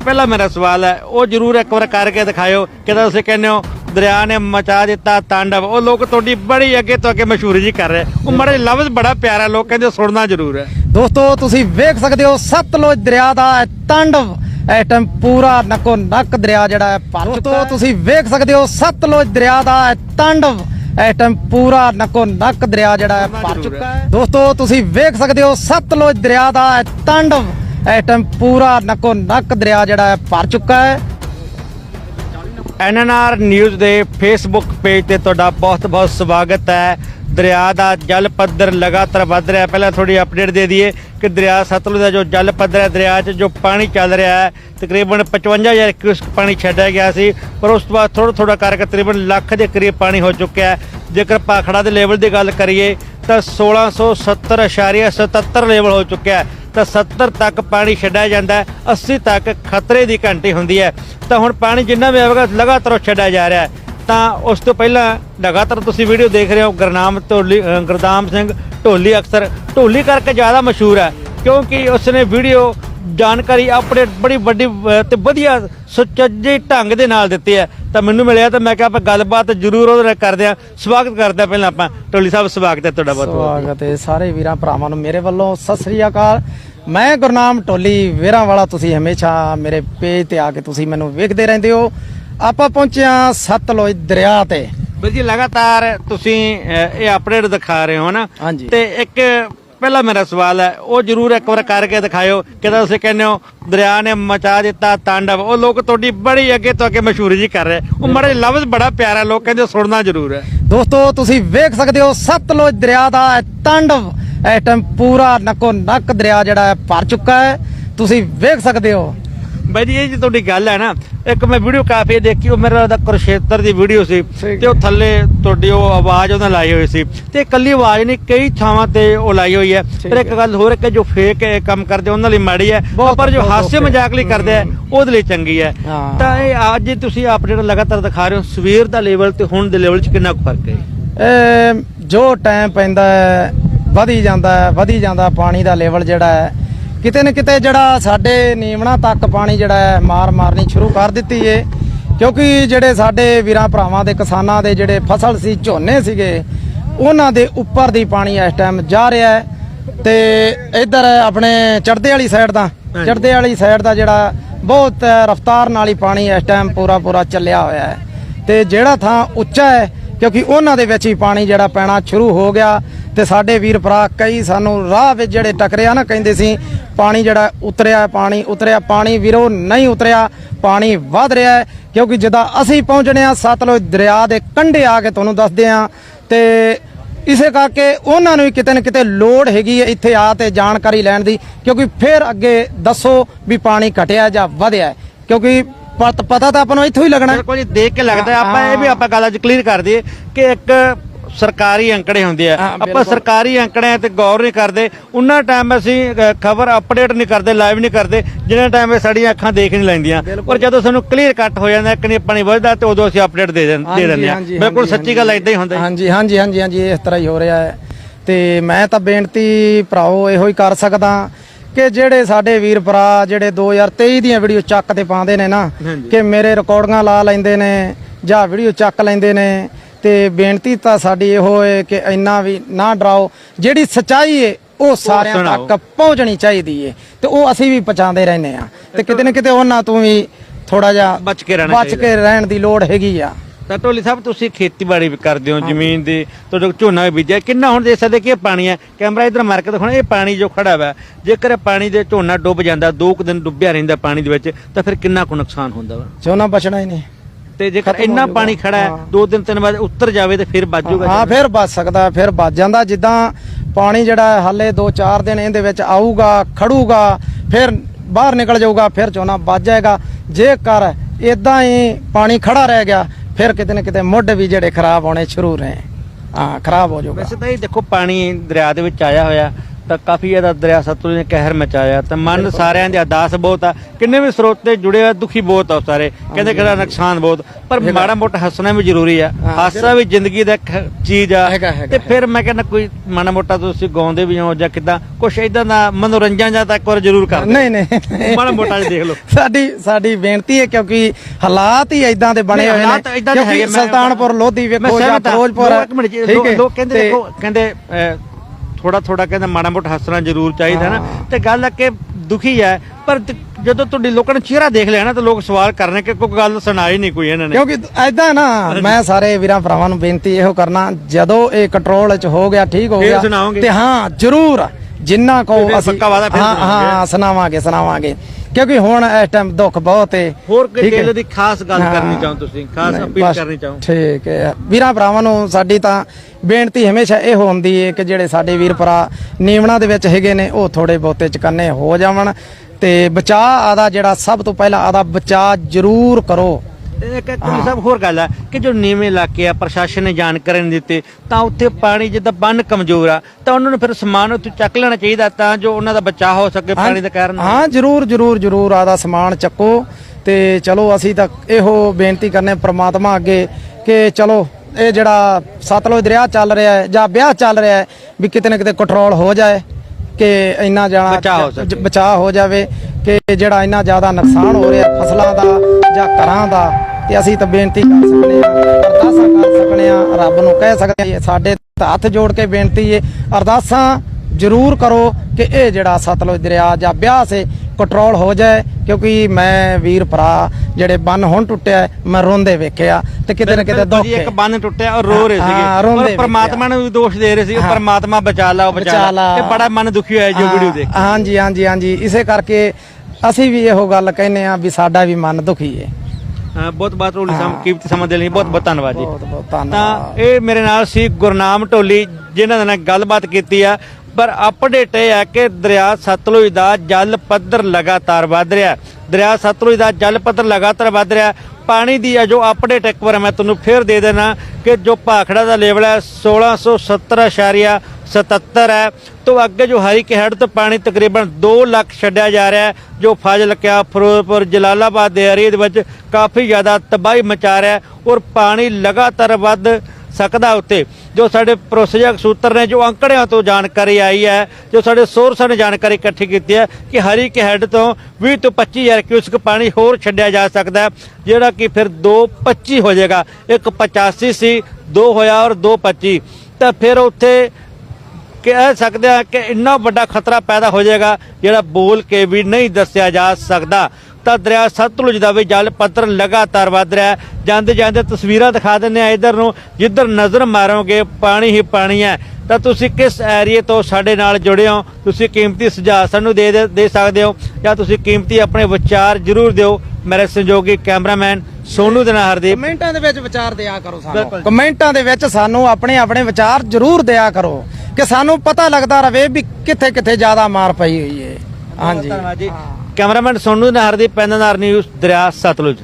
ਪਹਿਲਾ ਮੇਰਾ ਸਵਾਲ ਹੈ ਉਹ ਜਰੂਰ ਇੱਕ ਵਾਰ ਕਰਕੇ ਦਿਖਾਇਓ ਕਿਦਾ ਤੁਸੀਂ ਕਹਿੰਦੇ ਹੋ ਦਰਿਆ ਨੇ ਮਚਾ ਦਿੱਤਾ ਤਾਂਡਵ ਉਹ ਲੋਕ ਤੁਹਾਡੀ ਬੜੀ ਅੱਗੇ ਤੋਂ ਅੱਗੇ ਮਸ਼ਹੂਰੀ ਜੀ ਕਰ ਰਹੇ ਉਹ ਮੜੇ ਲਫ਼ਜ਼ ਬੜਾ ਪਿਆਰਾ ਲੋਕ ਕਹਿੰਦੇ ਸੁਣਨਾ ਜ਼ਰੂਰ ਹੈ। ਦੋਸਤੋ ਤੁਸੀਂ ਵੇਖ ਸਕਦੇ ਹੋ ਸਤਲੁਜ ਦਰਿਆ ਦਾ ਇਹ ਤਾਂਡਵ ਇਸ ਟਾਈਮ ਪੂਰਾ ਨਕੋ ਨੱਕ ਦਰਿਆ ਜਿਹੜਾ ਹੈ ਭਰ ਦੋਸਤੋ ਤੁਸੀਂ ਵੇਖ ਸਕਦੇ ਹੋ ਸਤਲੁਜ ਦਰਿਆ ਦਾ ਇਹ ਤਾਂਡਵ ਇਸ ਟਾਈਮ ਪੂਰਾ ਨਕੋ ਨੱਕ ਦਰਿਆ ਜਿਹੜਾ ਹੈ ਭਰ ਚੁੱਕਾ ਹੈ। ਦੋਸਤੋ ਤੁਸੀਂ ਵੇਖ ਸਕਦੇ ਹੋ ਸਤਲੁਜ ਦਰਿਆ ਦਾ ਇਹ ਤਾਂਡਵ ਇਸ ਟਾਈਮ ਪੂਰਾ ਨੱਕੋ ਨੱਕ ਦਰਿਆ ਜਿਹੜਾ ਹੈ ਭਰ ਚੁੱਕਾ ਹੈ। ਐਨਐਨਆਰ ਨਿਊਜ਼ ਦੇ ਫੇਸਬੁੱਕ ਪੇਜ ਤੇ ਤੁਹਾਡਾ ਬਹੁਤ-ਬਹੁਤ ਸਵਾਗਤ ਹੈ। ਦਰਿਆ ਦਾ ਜਲ ਪੱਧਰ ਲਗਾਤਾਰ ਵੱਧ ਰਿਹਾ ਪਹਿਲਾਂ ਥੋੜੀ ਅਪਡੇਟ ਦੇ ਦਈਏ ਕਿ ਦਰਿਆ ਸਤਲੁਜ ਦਾ ਜੋ ਜਲ ਪੱਧਰ ਹੈ ਦਰਿਆ 'ਚ ਜੋ ਪਾਣੀ ਚੱਲ ਰਿਹਾ ਹੈ, ਤਕਰੀਬਨ 55000 ਕਿਊਸਕ ਪਾਣੀ ਛੱਡਿਆ ਗਿਆ ਸੀ। ਪਰ ਉਸ ਤੋਂ ਬਾਅਦ ਥੋੜਾ ਥੋੜਾ ਕਰਕੇ ਤਕਰੀਬਨ ਲੱਖ ਦੇ ਕਰੀਬ ਪਾਣੀ ਹੋ ਚੁੱਕਿਆ ਹੈ। ਜੇਕਰ ਪਾਖੜਾ ਦੇ ਲੈਵਲ ਦੀ ਗੱਲ ਕਰੀਏ ਤਾਂ 1670.77 ਲੈਵਲ ਹੋ ਚੁੱਕਿਆ ਹੈ। ਤਾਂ 70 ਤੱਕ ਪਾਣੀ ਛੱਡਿਆ ਜਾਂਦਾ ਹੈ 80 ਤੱਕ ਖਤਰੇ ਦੀ ਘੰਟੀ ਹੁੰਦੀ ਹੈ। ਤਾਂ ਹੁਣ ਪਾਣੀ ਜਿੰਨਾ ਵੀ ਆਵੇਗਾ ਲਗਾਤਾਰ ਉਹ ਛੱਡਿਆ ਜਾ ਰਿਹਾ ਹੈ। ਤਾਂ ਉਸ ਤੋਂ ਪਹਿਲਾਂ ਲਗਾਤਾਰ ਤੁਸੀਂ ਵੀਡੀਓ ਦੇਖ ਰਹੇ ਹੋ ਗੁਰਨਾਮ ਢੋਲੀ ਅ, ਗੁਰਦਾਮ ਸਿੰਘ ਢੋਲੀ ਅਕਸਰ ਢੋਲੀ ਕਰਕੇ ਜ਼ਿਆਦਾ ਮਸ਼ਹੂਰ ਹੈ ਕਿਉਂਕਿ ਉਸਨੇ ਵੀਡੀਓ ਜਾਣਕਾਰੀ ਅਪਡੇਟ ਬੜੀ ਵੱਡੀ ਅ, ਤੇ ਵਧੀਆ ਸੁਚੱਜੇ ਢੰਗ ਦੇ ਨਾਲ ਦਿੱਤੀ ਹੈ। ਤਾਂ ਮੈਨੂੰ ਮਿਲਿਆ ਤਾਂ ਮੈਂ ਕਿਹਾ ਆਪਾਂ ਗੱਲਬਾਤ ਜ਼ਰੂਰ ਉਹਦੇ ਨਾਲ ਕਰਦੇ ਹਾਂ। ਸਵਾਗਤ ਕਰਦੇ ਹਾਂ ਪਹਿਲਾਂ ਆਪਾਂ। ਢੋਲੀ ਸਾਹਿਬ ਸਵਾਗਤ ਹੈ ਤੁਹਾਡਾ ਬਹੁਤ ਬਹੁਤ ਸਵਾਗਤ ਹੈ ਸਾਰੇ ਵੀਰਾਂ ਭਰਾਵਾਂ ਨੂੰ। ਮੇਰੇ ਵੱਲੋਂ ਸਤਿ ਸ੍ਰੀ ਅਕਾਲ। ਮੈਂ ਗੁਰਨਾਮ ਢੋਲੀ ਵੀਰਾਂ ਵਾਲਾ ਤੁਸੀਂ ਹਮੇਸ਼ਾ ਮੇਰੇ ਪੇਜ ਤੇ ਆ ਕੇ ਤੁਸੀਂ ਮੈਨੂੰ ਵੇਖਦੇ ਰਹਿੰਦੇ ਹੋ। ਆਪਾਂ ਪਹੁੰਚੇ ਹਾਂ ਸਤਲੁਜ ਦਰਿਆ ਤੇ। ਵੀਰ ਜੀ ਲਗਾਤਾਰ ਤੁਸੀਂ ਇਹ ਅਪਡੇਟ ਦਿਖਾ ਰਹੇ ਹੋ ਨਾ। ਤੇ ਇੱਕ ਪਹਿਲਾ ਮੇਰਾ ਸਵਾਲ ਹੈ ਉਹ ਜਰੂਰ ਇੱਕ ਵਾਰ ਕਰਕੇ ਦਿਖਾਇਓ ਕਿਦਾ ਤੁਸੀਂ ਕਹਿੰਦੇ ਹੋ ਦਰਿਆ ਨੇ ਮਚਾ ਦਿੱਤਾ ਤਾਂਡਵ। ਉਹ ਲੋਕ ਤੁਹਾਡੀ ਬੜੀ ਅੱਗੇ ਤੋਂ ਅੱਗੇ ਮਸ਼ਹੂਰੀ ਜੀ ਕਰ ਰਹੇ। ਉਹ ਮੜੇ ਲਫ਼ਜ਼ ਬੜਾ ਪਿਆਰਾ ਲੋਕ ਕਹਿੰਦੇ ਸੁਣਨਾ ਜ਼ਰੂਰ ਹੈ। ਦੋਸਤੋ ਤੁਸੀਂ ਵੇਖ ਸਕਦੇ ਹੋ ਸਤਲੁਜ ਦਰਿਆ ਦਾ ਤਾਂਡਵ। ਇਸ ਟਾਈਮ ਪੂਰਾ ਨਕੋ ਨੱਕ ਦਰਿਆ ਜਿਹੜਾ ਹੈ ਭਰ ਚੁੱਕਾ ਹੈ। ਤੁਸੀਂ ਵੇਖ ਸਕਦੇ ਹੋ। ਬਾਈ ਜੀ ਇਹ ਜੀ ਤੁਹਾਡੀ ਗੱਲ ਹੈ ਨਾ। ਇੱਕ ਮੈਂ ਵੀਡੀਓ ਕਾਫੀ ਦੇਖੀ ਉਹ ਮੇਰਾ ਦਾ ਕੁਰਸ਼ੇਤਰ ਦੀ ਵੀਡੀਓ ਸੀ ਤੇ ਉਹ ਥੱਲੇ ਤੁਹਾਡੀ ਉਹ ਆਵਾਜ਼ ਉਹਨਾਂ ਲਾਈ ਹੋਈ ਸੀ। ਤੇ ਇਕੱਲੀ ਆਵਾਜ਼ ਨਹੀਂ ਕਈ ਥਾਵਾਂ ਤੇ ਉਹ ਲਾਈ ਹੋਈ ਹੈ। ਪਰ ਇੱਕ ਗੱਲ। ਹੋਰ ਕਿ ਜੋ ਫੇਕ ਕੰਮ ਕਰਦੇ ਉਹਨਾਂ ਲਈ ਮਾੜੀ ਹੈ। ਪਰ ਜੋ ਹਾਸੇ। ਮਜ਼ਾਕ ਲਈ ਕਰਦੇ ਆ ਉਹਦੇ ਲਈ ਚੰਗੀ ਹੈ। ਤਾਂ ਇਹ ਅੱਜ ਤੁਸੀਂ ਅਪਡੇਟ ਲਗਾਤਾਰ ਦਿਖਾ ਰਹੇ ਹੋ ਸਵੇਰ ਦਾ ਲੈਵਲ ਤੇ ਹੁਣ ਦੇ ਲੈਵਲ 'ਚ ਕਿੰਨਾ ਫ਼ਰਕ ਹੈ? ਜੋ ਟਾਈਮ ਪੈਂਦਾ ਹੈ ਵਧੀ ਜਾਂਦਾ ਹੈ ਵਧੀ ਜਾਂਦਾ ਪਾਣੀ ਦਾ ਲੈਵਲ ਜਿਹੜਾ ਹੈ। ਕਿਤੇ ਨਾ ਕਿਤੇ ਜਿਹੜਾ ਸਾਡੇ ਨੀਵਣਾ ਤੱਕ ਪਾਣੀ ਜਿਹੜਾ ਹੈ ਮਾਰ ਮਾਰਨੀ ਸ਼ੁਰੂ ਕਰ ਦਿੱਤੀ ਏ। ਕਿਉਂਕਿ ਜਿਹੜੇ ਸਾਡੇ ਵੀਰਾਂ ਭਰਾਵਾਂ ਦੇ ਕਿਸਾਨਾਂ ਦੇ ਜਿਹੜੇ ਫਸਲ ਸੀ ਝੋਨੇ ਸੀਗੇ ਉਹਨਾਂ ਦੇ ਉੱਪਰ ਦੀ ਪਾਣੀ ਇਸ ਟਾਈਮ ਜਾ ਰਿਹਾ ਹੈ। ਤੇ ਇੱਧਰ ਆਪਣੇ ਚੜਦੇ ਵਾਲੀ ਸਾਈਡ ਦਾ ਚੜਦੇ ਵਾਲੀ ਸਾਈਡ ਦਾ ਜਿਹੜਾ ਬਹੁਤ ਰਫ਼ਤਾਰ ਨਾਲ ਹੀ ਪਾਣੀ ਇਸ ਟਾਈਮ ਪੂਰਾ ਪੂਰਾ ਚੱਲਿਆ ਹੋਇਆ ਹੈ। ਤੇ ਜਿਹੜਾ ਥਾਂ ਉੱਚਾ ਹੈ ਕਿਉਂਕਿ ਉਹਨਾਂ ਦੇ ਵਿੱਚ ਹੀ ਪਾਣੀ ਜਿਹੜਾ ਪੈਣਾ ਸ਼ੁਰੂ ਹੋ ਗਿਆ। ਤੇ ਸਾਡੇ ਵੀਰ ਭਰਾ ਕਈ ਸਾਨੂੰ ਰਾਹ ਵਿੱਚ ਜਿਹੜੇ ਟਕਰਿਆ ਨਾ, ਕਹਿੰਦੇ ਸੀ, ਪਾਣੀ ਜਿਹੜਾ ਉਤਰਿਆ, ਪਾਣੀ ਉਤਰਿਆ, ਪਾਣੀ ਵੀਰੋ ਨਹੀਂ ਉਤਰਿਆ, ਪਾਣੀ ਵਧ ਰਿਹਾ ਹੈ, ਕਿਉਂਕਿ ਜਦੋਂ ਅਸੀਂ ਪਹੁੰਚਣੇ ਆ ਸਤਲੁਜ ਦਰਿਆ ਦੇ ਕੰਢੇ ਆ ਕੇ ਤੁਹਾਨੂੰ ਦੱਸਦੇ ਆ, ਤੇ ਇਸੇ ਕਰਕੇ ਉਹਨਾਂ ਨੂੰ ਵੀ ਕਿਤੇ ਨਾ ਕਿਤੇ ਲੋੜ ਹੈਗੀ ਹੈ ਇੱਥੇ ਆ ਤੇ ਜਾਣਕਾਰੀ ਲੈਣ ਦੀ, ਕਿਉਂਕਿ ਫਿਰ ਅੱਗੇ ਦੱਸੋ ਵੀ ਪਾਣੀ ਘਟਿਆ ਜਾਂ ਵਧਿਆ ਕਿਉਂਕਿ ਪਤ- ਪਤਾ ਤਾਂ ਆਪਾਂ ਨੂੰ ਇੱਥੋਂ ਹੀ ਲੱਗਣਾ ਬਿਲਕੁਲ ਦੇਖ ਕੇ ਲੱਗਦਾ ਆਪਾਂ ਇਹ ਵੀ ਆਪਾਂ ਗੱਲ ਅੱਜ ਕਲੀਅਰ ਕਰ ਦਈਏ ਕਿ ਇੱਕ ਸਰਕਾਰੀ ਅੰਕੜੇ ਹੁੰਦੇ ਆ। ਆਪਾਂ। ਸਰਕਾਰੀ ਅੰਕੜਿਆਂ ਤੇ ਗੌਰ ਨਹੀਂ ਕਰਦੇ। ਉਹਨਾਂ ਟਾਈਮ ਅਸੀਂ ਖਬਰ ਅਪਡੇਟ ਨਹੀਂ ਕਰਦੇ ਲਾਈਵ ਨਹੀਂ ਕਰਦੇ। ਜਿੰਨਾ ਟਾਈਮ ਸਾਡੀਆਂ ਅੱਖਾਂ ਦੇਖ ਨਹੀਂ ਲੈਂਦੀਆਂ। ਪਰ ਜਦੋਂ ਸਾਨੂੰ ਕਲੀਅਰ ਕੱਟ ਹੋ ਜਾਂਦਾ ਕਿ ਨਹੀਂ ਪਾਣੀ ਵੱਧਦਾ ਤੇ ਉਦੋਂ ਅਸੀਂ ਅਪਡੇਟ ਦੇ ਦਿੰਦੇ ਆ। ਬਿਲਕੁਲ ਸੱਚੀ ਗੱਲ ਇਦਾਂ ਹੀ ਹੁੰਦਾ। ਹਾਂਜੀ ਹਾਂਜੀ ਹਾਂਜੀ ਹਾਂਜੀ ਇਸ ਤਰ੍ਹਾਂ ਹੀ ਹੋ ਰਿਹਾ ਹੈ। ਤੇ ਮੈਂ ਤਾਂ ਬੇਨਤੀ ਭਰਾਓ ਇਹੋ ਹੀ ਕਰ ਸਕਦਾ ਕਿ ਜਿਹੜੇ ਸਾਡੇ ਵੀਰ ਭਰਾ ਜਿਹੜੇ 2023 ਦੀਆਂ ਵੀਡੀਓ ਚੱਕ ਤੇ ਪਾਉਂਦੇ ਨੇ ਨਾ। ਕਿ ਮੇਰੇ ਰਿਕਾਰਡਿੰਗਾਂ ਲਾ ਲੈਂਦੇ ਨੇ ਜਾਂ ਵੀਡੀਓ ਚੱਕ ਲੈਂਦੇ ਨੇ। ਤੇ ਬੇਨਤੀ ਤਾਂ ਸਾਡੀ ਇਹੋ ਹੈ ਕਿ ਇੰਨਾ ਵੀ ਨਾ ਡਰਾਓ। ਜਿਹੜੀ ਸਚਾਈ ਹੈ ਉਹ ਸਾਰਿਆਂ। ਤੱਕ ਪਹੁੰਚਣੀ ਚਾਹੀਦੀ ਹੈ ਤੇ ਉਹ ਅਸੀਂ ਵੀ ਪਹੁੰਚਾਉਂਦੇ ਰਹਿੰਦੇ ਆ ਤੇ ਕਿਤੇ ਨਾ ਕਿਤੇ ਉਹਨਾਂ ਤੋਂ ਵੀ ਥੋੜਾ ਜਿਹਾ ਬਚ ਕੇ ਰਹਿਣਾ ਬਚ। ਕੇ ਰਹਿਣ ਦੀ ਲੋੜ ਹੈਗੀ ਆ। ਤਾਂ ਢੋਲੀ ਸਾਹਿਬ ਤੁਸੀਂ ਖੇਤੀਬਾੜੀ ਵੀ ਕਰਦੇ ਹੋ ਜ਼ਮੀਨ ਦੀ ਤੁਹਾਡੇ ਕੋਲ ਝੋਨਾ ਵੀ ਬੀਜਿਆ। ਕਿੰਨਾ ਹੁਣ ਦੇ ਸਕਦੇ ਕਿ ਇਹ ਪਾਣੀ ਹੈ। ਕੈਮਰਾ ਇਧਰ ਮਾਰ ਕੇ ਦਿਖਾਉਣਾ ਇਹ ਪਾਣੀ ਜੋ ਖੜਾ ਵਾ ਜੇਕਰ ਪਾਣੀ ਦੇ ਝੋਨਾ ਡੁੱਬ ਜਾਂਦਾ ਦੋ ਕੁ ਦਿਨ ਡੁੱਬਿਆ ਰਹਿੰਦਾ ਪਾਣੀ ਦੇ ਵਿੱਚ ਤਾਂ ਫਿਰ ਕਿੰਨਾ ਕੁ ਨੁਕਸਾਨ ਹੁੰਦਾ ਵਾ? ਝੋਨਾ ਬਚਣਾ ਹੀ ਨਹੀਂ। ਤੇ ਜੇਕਰ ਇੰਨਾ। ਪਾਣੀ ਖੜਾ ਹੈ। ਦੋ ਦਿਨ ਤਿੰਨ ਬਾਅਦ ਉੱਤਰ ਜਾਵੇ ਤੇ ਫਿਰ ਜਾਊਗਾ ਹਾਂ ਫਿਰ ਬਚ ਸਕਦਾ ਫਿਰ ਬਚ ਜਾਂਦਾ। ਜਿੱਦਾਂ ਪਾਣੀ ਜਿਹੜਾ ਹਾਲੇ 2-4 ਦਿਨ ਇਹਦੇ ਵਿੱਚ ਆਊਗਾ ਖੜੂਗਾ ਫਿਰ ਬਾਹਰ ਨਿਕਲ ਜਾਊਗਾ ਫਿਰ ਝੋਨਾ ਬਚ ਜਾਏਗਾ। ਜੇਕਰ ਇਦਾਂ ਹੀ ਪਾਣੀ ਖੜਾ ਰਹਿ ਗਿਆ ਫਿਰ ਕਿਤੇ ਨਾ ਕਿਤੇ ਮੁੱਢ ਵੀ ਜਿਹੜੇ ਖਰਾਬ ਹੋਣੇ ਸ਼ੁਰੂ ਰਹੇ ਹਾਂ ਖਰਾਬ ਹੋ ਜਾਊਗਾ। ਵੈਸੇ ਤਾਂ ਇਹ ਦੇਖੋ ਪਾਣੀ ਦਰਿਆ ਦੇ ਵਿੱਚ ਆਇਆ ਹੋਇਆ। ਤਾਂ ਕਾਫੀ ਜ਼ਿਆਦਾ ਦਰਿਆ ਸਤਲੁਜ ਨੇ ਕਹਿਰ ਮਚਾਇਆ। ਤਾਂ ਮਨ ਸਾਰਿਆਂ ਦੇ ਅਰਦਾਸ ਬਹੁਤ ਆ। ਕਿੰਨੇ ਵੀ ਸਰੋਤ ਤੇ ਜੁੜੇ ਆ ਦੁਖੀ ਬਹੁਤ ਆ ਸਾਰੇ। ਕਹਿੰਦੇ ਕਿਹੜਾ ਨੁਕਸਾਨ ਬਹੁਤ। ਪਰ ਮਾੜਾ ਮੋਟਾ ਹੱਸਣਾ ਵੀ ਜ਼ਰੂਰੀ ਆ। ਹਾਸਾ ਵੀ ਜ਼ਿੰਦਗੀ ਦਾ ਇੱਕ ਚੀਜ਼ ਆ। ਤੇ ਫਿਰ ਮੈਂ ਕਹਿੰਦਾ ਕੋਈ ਮਾੜਾ ਮੋਟਾ ਤੁਸੀਂ ਗਾਉਂਦੇ ਵੀ ਹੋ ਜਾਂ ਕਿਦਾਂ ਕੁਛ ਇਦਾਂ ਦਾ ਮਨੋਰੰਜਨ ਜਾਂ ਤਾਂ ਇੱਕ ਵਾਰ ਜ਼ਰੂਰ ਕਰ। ਨਹੀਂ ਨਹੀਂ। ਮਾੜਾ ਮੋਟਾ ਦੇਖ ਲਓ। ਸਾਡੀ ਸਾਡੀ ਬੇਨਤੀ ਹੈ ਕਿਉਂਕਿ ਹਾਲਾਤ ਹੀ ਇਦਾਂ ਦੇ ਬਣੇ ਹੋਏ ਨੇ। ਕਿਉਂਕਿ ਸੁਲਤਾਨਪੁਰ ਲੋਧੀ ਵੇਖੋ ਜਾਂ। ਫਿਰੋਜ਼ਪੁਰ ਲੋਕ- ਕਹਿੰਦੇ ਦੇਖੋ ਕਹਿੰਦੇ ਥੋੜਾ ਥੋੜਾ ਕਹਿੰਦੇ ਮਾੜਾ ਮੋਟਾ ਹੱਸਣਾ ਜ਼ਰੂਰ ਚਾਹੀਦਾ ਨਾ। ਤੇ ਗੱਲ ਹੈ ਕਿ ਦੁਖੀ ਹੈ ਪਰ ਜਦੋਂ ਤੁਹਾਡੀ ਲੋਕਾਂ ਨੇ ਚਿਹਰਾ ਦੇਖ ਲਿਆ ਨਾ ਤਾਂ ਲੋਕ ਸਵਾਲ ਕਰਨੇ ਕਿ ਕੋਈ ਗੱਲ ਸੁਣਾਈ ਨਹੀਂ ਕੋਈ ਇਹਨਾਂ ਨੇ। ਕਿਉਂਕਿ ਐਦਾਂ ਨਾ ਮੈਂ ਸਾਰੇ ਵੀਰਾਂ ਭਰਾਵਾਂ ਨੂੰ ਬੇਨਤੀ ਇਹੋ ਕਰਨਾ ਜਦੋਂ ਇਹ ਕੰਟਰੋਲ ਚ ਹੋ ਗਿਆ ਠੀਕ ਹੋ ਗਿਆ। ਤੇ ਹਾਂ ਜ਼ਰੂਰ ਜਿੰਨਾ ਕੋ ਅਸੀਂ ਹਾਂ। ਹਾਂ ਸੁਣਾਵਾਂਗੇ ਸੁਣਾਵਾਂਗੇ। ਕਿਉਂਕਿ ਹੁਣ ਇਸ ਟਾਈਮ ਦੁੱਖ ਬਹੁਤ ਹੈ ਹੋਰ ਕੋਈ ਠੀਕ ਹੈ। ਦੀ ਖਾਸ ਗੱਲ ਹਾਂ। ਕਰਨੀ ਚਾਹੋ ਤੁਸੀਂ? ਖਾਸ ਨਹੀਂ, ਅਪੀਲ ਬਸ ਕਰਨੀ ਚਾਹੋ? ਠੀਕ ਹੈ ਵੀਰਾਂ ਭਰਾਵਾਂ ਨੂੰ ਸਾਡੀ ਤਾਂ ਬੇਨਤੀ ਹਮੇਸ਼ਾ ਇਹ ਹੁੰਦੀ ਹੈ ਕਿ ਜਿਹੜੇ ਸਾਡੇ ਵੀਰ ਭਰਾ ਨੀਵਣਾ ਦੇ ਵਿੱਚ ਹੈਗੇ ਨੇ ਉਹ ਥੋੜੇ ਬਹੁਤੇ ਚਕੰਨੇ ਹੋ ਜਾਵਣ ਤੇ ਬਚਾ ਆਦਾ ਜਿਹੜਾ ਸਭ ਤੋਂ ਪਹਿਲਾਂ ਆਦਾ ਬਚਾ ਜ਼ਰੂਰ ਕਰੋ। ਇੱਕ ਸਭ ਹੋਰ ਗੱਲ ਹੈ ਕਿ ਜੋ ਨੀਵੇਂ ਇਲਾਕੇ ਆ ਪ੍ਰਸ਼ਾਸਨ ਨੇ ਜਾਣਕਾਰੀ ਨਹੀਂ ਦਿੱਤੀ ਤਾਂ ਉੱਥੇ ਪਾਣੀ ਜਿੱਦਾਂ ਬੰਨ ਕਮਜ਼ੋਰ ਆ ਤਾਂ ਉਹਨਾਂ ਨੂੰ ਫਿਰ ਸਮਾਨ ਉੱਥੇ ਚੱਕ ਲੈਣਾ ਚਾਹੀਦਾ ਤਾਂ ਜੋ ਉਹਨਾਂ ਦਾ ਬਚਾਅ ਹੋ ਸਕੇ ਪਾਣੀ ਦੇ ਕਾਰਨ ਹਾਂ ਜਰੂਰ ਜਰੂਰ ਜਰੂਰ ਆਦਾ ਸਮਾਨ ਚੱਕੋ ਤੇ ਚਲੋ ਅਸੀਂ ਤਾਂ ਇਹੋ ਬੇਨਤੀ ਕਰਨੇ ਪ੍ਰਮਾਤਮਾ ਅੱਗੇ ਕਿ ਚਲੋ ਇਹ ਜਿਹੜਾ ਸਤਲੁਜ ਦਰਿਆ ਚੱਲ ਰਿਹਾ ਹੈ ਜਾਂ ਵਿਆਹ ਚੱਲ ਰਿਹਾ ਹੈ ਵੀ ਕਿਤੇ ਨਾ ਕਿਤੇ ਕੰਟਰੋਲ ਹੋ ਜਾਏ ਕਿ ਇੰਨਾ ਸਕੇ। ਬਚਾਅ ਹੋ ਜਾਵੇ ਕਿ ਜਿਹੜਾ ਇੰਨਾ ਜ਼ਿਆਦਾ ਨੁਕਸਾਨ ਹੋ ਰਿਹਾ ਫਸਲਾਂ ਦਾ ਜਾਂ ਘਰਾਂ ਦਾ ਤੇ ਅਸੀਂ ਤਾਂ ਬੇਨਤੀ ਕਰ ਸਕਦੇ ਹਾਂ ਅਰਦਾਸਾਂ ਕਰ ਸਕਦੇ ਹਾਂ ਰੱਬ ਨੂੰ ਕਹਿ ਸਕਦੇ ਹਾਂ ਸਾਡੇ ਤਾਂ ਹੱਥ ਜੋੜ ਕੇ ਬੇਨਤੀ ਹੈ ਅਰਦਾਸਾਂ ਜ਼ਰੂਰ ਕਰੋ ਕਿ ਇਹ ਜਿਹੜਾ ਸਤਲੁਜ ਦਰਿਆ ਜਾਂ ਬਿਆਸ ਸੇ ਕੰਟਰੋਲ ਹੋ ਜਾਏ ਕਿਉਂਕਿ ਮੈਂ ਵੀਰ ਭਰਾ ਜਿਹੜੇ ਬੰਨ ਹੁਣ ਟੁੱਟਿਆ ਮੈਂ ਰੋਂਦੇ ਵੇਖਿਆ ਤੇ ਕਿਤੇ ਨਾ ਕਿਤੇ ਦੁੱਖ ਇੱਕ। ਬੰਨ ਟੁੱਟਿਆ ਔਰ ਰੋ ਰਹੇ ਸੀਗੇ ਔਰ ਪ੍ਰਮਾਤਮਾ ਨੂੰ ਵੀ ਦੋਸ਼ ਦੇ ਰਹੇ ਸੀ। ਪ੍ਰਮਾਤਮਾ ਬਚਾ ਲਾ ਬਚਾ ਲਾ। ਇਹ ਬੜਾ ਮਨ ਦੁਖੀ ਹੋਇਆ ਜੋ ਵੀਡੀਓ ਦੇਖ ਹਾਂਜੀ ਹਾਂਜੀ ਹਾਂਜੀ ਇਸੇ ਕਰਕੇ ਅਸੀਂ ਵੀ ਇਹੋ ਗੱਲ ਕਹਿੰਨੇ ਆ ਵੀ ਸਾਡਾ ਵੀ ਮਨ ਦੁਖੀ ਹੈ ਬਹੁਤ ਬਹੁਤ ਰੋਲੀ ਸਮ ਕੀਮਤੀ ਸਮਾਂ ਦੇ ਲਈ ਬਹੁਤ ਬਹੁਤ ਧੰਨਵਾਦ ਜੀ ਬਹੁਤ ਬਹੁਤ ਤਾਂ ਇਹ ਮੇਰੇ ਨਾਲ ਸੀ ਗੁਰਨਾਮ ਢੋਲੀ ਜਿਨ੍ਹਾਂ ਨਾਲ ਗੱਲਬਾਤ ਕੀਤੀ ਆ ਪਰ ਅਪਡੇਟ ਇਹ ਹੈ ਕਿ ਦਰਿਆ ਸਤਲੁਜ ਦਾ ਜਲ ਪੱਧਰ ਲਗਾਤਾਰ ਵੱਧ ਰਿਹਾ। ਦਰਿਆ ਸਤਲੁਜ ਦਾ ਜਲ ਪੱਧਰ ਲਗਾਤਾਰ ਵੱਧ ਰਿਹਾ। ਪਾਣੀ ਦੀ ਆ ਜੋ ਅਪਡੇਟ ਇੱਕ ਵਾਰ ਮੈਂ ਤੁਹਾਨੂੰ ਫੇਰ ਦੇ ਦੇਣਾ ਕਿ ਜੋ ਭਾਖੜਾ ਦਾ ਲੈਵਲ ਹੈ 1670.77 ਹੈ। ਤੋਂ ਅੱਗੇ ਜੋ ਹਰੀ ਕੇ ਤੋਂ ਪਾਣੀ ਤਕਰੀਬਨ 2 ਲੱਖ ਛੱਡਿਆ ਜਾ ਰਿਹਾ ਹੈ, ਜੋ ਫਾਜ਼ਿਲਕਾ, ਫਿਰੋਜ਼ਪੁਰ, ਜਲਾਲਾਬਾਦ ਦੇ ਏਰੀਏ ਦੇ ਵਿੱਚ ਕਾਫੀ ਜ਼ਿਆਦਾ ਤਬਾਹੀ ਮਚਾ ਰਿਹਾ ਔਰ ਪਾਣੀ ਲਗਾਤਾਰ ਵੱਧ ਸਕਦਾ ਉੱਤੇ। ਜੋ ਸਾਡੇ ਭਰੋਸੇਯੋਗ ਸੂਤਰ ਨੇ ਜੋ ਅੰਕੜਿਆਂ ਤੋਂ ਜਾਣਕਾਰੀ ਆਈ ਹੈ, ਜੋ ਸਾਡੇ ਸੋਰਸਾਂ ਨੇ ਜਾਣਕਾਰੀ ਇਕੱਠੀ ਕੀਤੀ ਹੈ ਕਿ ਹਰੀ ਕੇ ਹੈਡ ਤੋਂ 20 ਤੋਂ 25 ਹਜ਼ਾਰ ਕਿਊਸਕ ਪਾਣੀ ਹੋਰ ਛੱਡਿਆ ਜਾ ਸਕਦਾ ਜਿਹੜਾ ਕਿ ਫਿਰ 225 ਹੋ ਜਾਏਗਾ। ਇੱਕ 85 ਸੀ 2 ਹੋਇਆ ਔਰ 225 ਤਾਂ ਫਿਰ ਉੱਥੇ ਕਹਿ ਸਕਦੇ ਆ ਕਿ ਇੰਨਾ ਵੱਡਾ ਖਤਰਾ ਪੈਦਾ ਹੋ ਜਾਏਗਾ ਜਿਹੜਾ ਬੋਲ ਕੇ ਵੀ ਨਹੀਂ ਦੱਸਿਆ ਜਾ ਸਕਦਾ। ਤਾਂ ਦਰਿਆ ਸਤਲੁਜ ਦਾ ਵੀ ਜਲ ਪੱਧਰ ਲਗਾਤਾਰ ਵੱਧ ਰਿਹਾ ਜਾਂਦੇ ਜਾਂਦੇ ਤਸਵੀਰਾਂ ਦਿਖਾ ਦਿੰਦੇ ਆ ਇਧਰ ਨੂੰ, ਜਿੱਧਰ ਨਜ਼ਰ ਮਾਰੋਗੇ ਪਾਣੀ ਹੀ ਪਾਣੀ ਹੈ। ਤਾਂ ਤੁਸੀਂ ਕਿਸ ਏਰੀਏ ਤੋਂ ਸਾਡੇ ਨਾਲ ਜੁੜੇ ਹੋ? ਤੁਸੀਂ ਕੀਮਤੀ ਸੁਝਾਅ ਸਾਨੂੰ ਦੇ- ਦੇ ਸਕਦੇ ਹੋ ਜਾਂ ਤੁਸੀਂ ਕੀਮਤੀ ਆਪਣੇ ਵਿਚਾਰ ਜ਼ਰੂਰ ਦਿਓ। ਮੇਰੇ ਸੰਯੋਗੀ ਕੈਮਰਾਮੈਨ ਸੋਨੂ ਦੇ ਨਾਲ ਹਰਦੀਪ। ਕਮੈਂਟਾਂ ਦੇ ਵਿੱਚ ਵਿਚਾਰ ਦਿਆ ਕਰੋ ਬਿਲਕੁਲ। ਸਾਨੂੰ ਕਮੈਂਟਾਂ ਦੇ ਵਿੱਚ ਸਾਨੂੰ ਆਪਣੇ ਆਪਣੇ ਵਿਚਾਰ ਜ਼ਰੂਰ ਦਿਆ ਕਰੋ ਕਿ ਸਾਨੂੰ ਪਤਾ ਲੱਗਦਾ ਰਵੇ ਵੀ ਕਿੱਥੇ ਕਿੱਥੇ ਜ਼ਿਆਦਾ ਮਾਰ ਪਈ ਹੋਈ ਹੈ ਹਾਂਜੀ। ਧੰਨਵਾਦ ਜੀ। ਕੈਮਰਾਮੈਨ ਸੋਨੂ ਦੇ ਨਾਲ ਹਰਦੀਪ ਪੈਨਨਾਰ ਨਿਊਜ਼ ਦਰਿਆ ਸਤਲੁਜ।